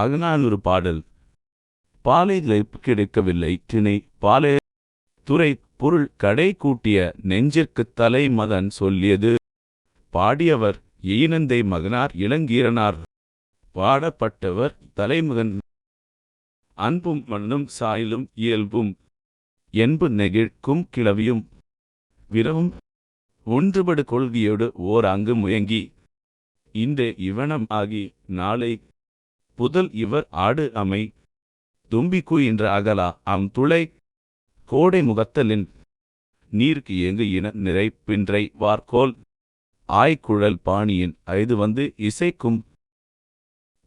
அகநானூறு பாடல். பாலை லைப் கிடைக்கவில்லை. திணை பாலே துறை பொருள் கடை கூட்டிய நெஞ்சிற்குத் தலை மதன் சொல்லியது. பாடியவர் எயினந்தை மகனார் இளங்கீரனார். பாடப்பட்டவர் தலைமகன் அன்பும் மண்ணும் சாயலும் இயல்பும். என்பு நெகிழ்க்கும் கிளவியும். விரவும் ஒன்றுபடு கொள்கையோடு ஓர் அங்கு முயங்கி. இன்று இவனம் ஆகி நாளை புதல் இவர் ஆடு அமை தும்பிக்கு என்ற அகலா அம் துளை கோடை முகத்தலின் நீர்க்கு எங்கு இன நிறை பின்றை வார்கோல் ஆய்குழல் பாணியின் ஐது வந்து இசைக்கும்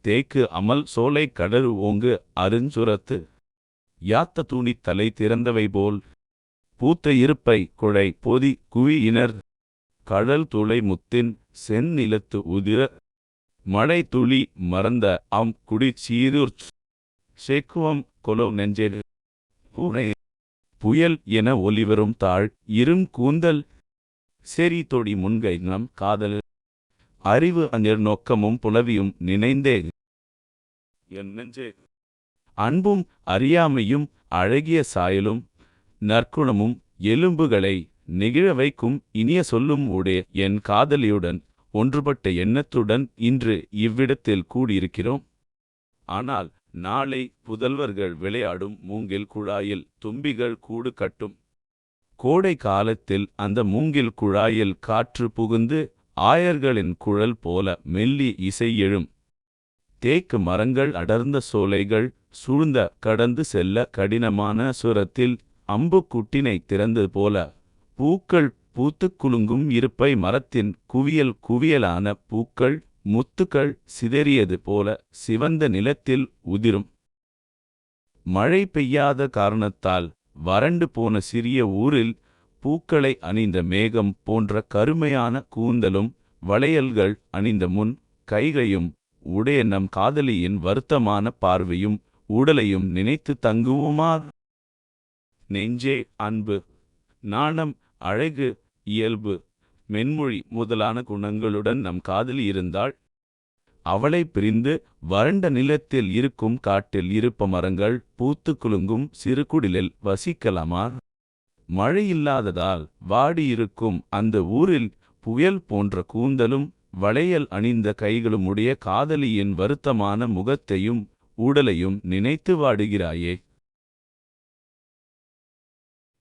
தேக்கு அமல் சோலை கடல் ஓங்கு அருஞ்சுரத்து யாத்த தூணி தலை திறந்தவை போல் பூத்த இருப்பை குழை பொதி குவியினர் கடல் துளை முத்தின் செந்நிலத்து உதிர மழை துளி மறந்த அம் குடி சீரூர் செக்குவம் கொலோ நெஞ்சே பூனை. புயல் என ஒலிவரும் தாழ் இரும் கூந்தல் செறி தொடி முன்கை நம் காதல். அறிவு அந்நிர் நோக்கமும் புலவியும் நினைந்தே. என் நெஞ்சே. அன்பும் அறியாமையும் அழகிய சாயலும் நற்குணமும் எலும்புகளை நெகிழ வைக்கும் இனிய சொல்லும் உடைய என் காதலியுடன். ஒன்றுபட்ட எண்ணத்துடன் இன்று இவ்விடத்தில் கூடியிருக்கிறோம். ஆனால் நாளை புதல்வர்கள் விளையாடும் மூங்கில் குழாயில் தும்பிகள் கூடு கட்டும். கோடை காலத்தில் அந்த மூங்கில் குழாயில் காற்று புகுந்து ஆயர்களின் குழல் போல மெல்லி இசை எழும். தேக்கு மரங்கள் அடர்ந்த சோலைகள் சூழ்ந்த கடந்து செல்ல கடினமான சுரத்தில் அம்புக்குட்டினை திறந்தது போல பூக்கள் பூத்துக் குலுங்கும் இருப்பை மரத்தின் குவியல் குவியலான பூக்கள் முத்துக்கள் சிதறியது போல சிவந்த நிலத்தில் உதிரும். மழை பெய்யாத காரணத்தால் வறண்டு போன சிறிய ஊரில் பூக்களை அணிந்த மேகம் போன்ற கருமையான கூந்தலும் வளையல்கள் அணிந்த முன் கைகையும் உடைய நம் காதலியின் வருத்தமான பார்வையும் உடலையும் நினைத்து தங்குவோமா? நெஞ்சே அன்பு நாணம் அழகு இயல்பு மென்மொழி முதலான குணங்களுடன் நம் காதலி இருந்தாள். அவளை பிரிந்து வறண்ட நிலத்தில் இருக்கும் காட்டில் இருப்ப மரங்கள் பூத்து குலுங்கும் சிறு குடிலில் வசிக்கலாமா? மழையில்லாததால் வாடியிருக்கும் அந்த ஊரில் புயல் போன்ற கூந்தலும் வளையல் அணிந்த கைகளுமுடைய காதலியின் வருத்தமான முகத்தையும் உடலையும் நினைத்து வாடுகிறாயே.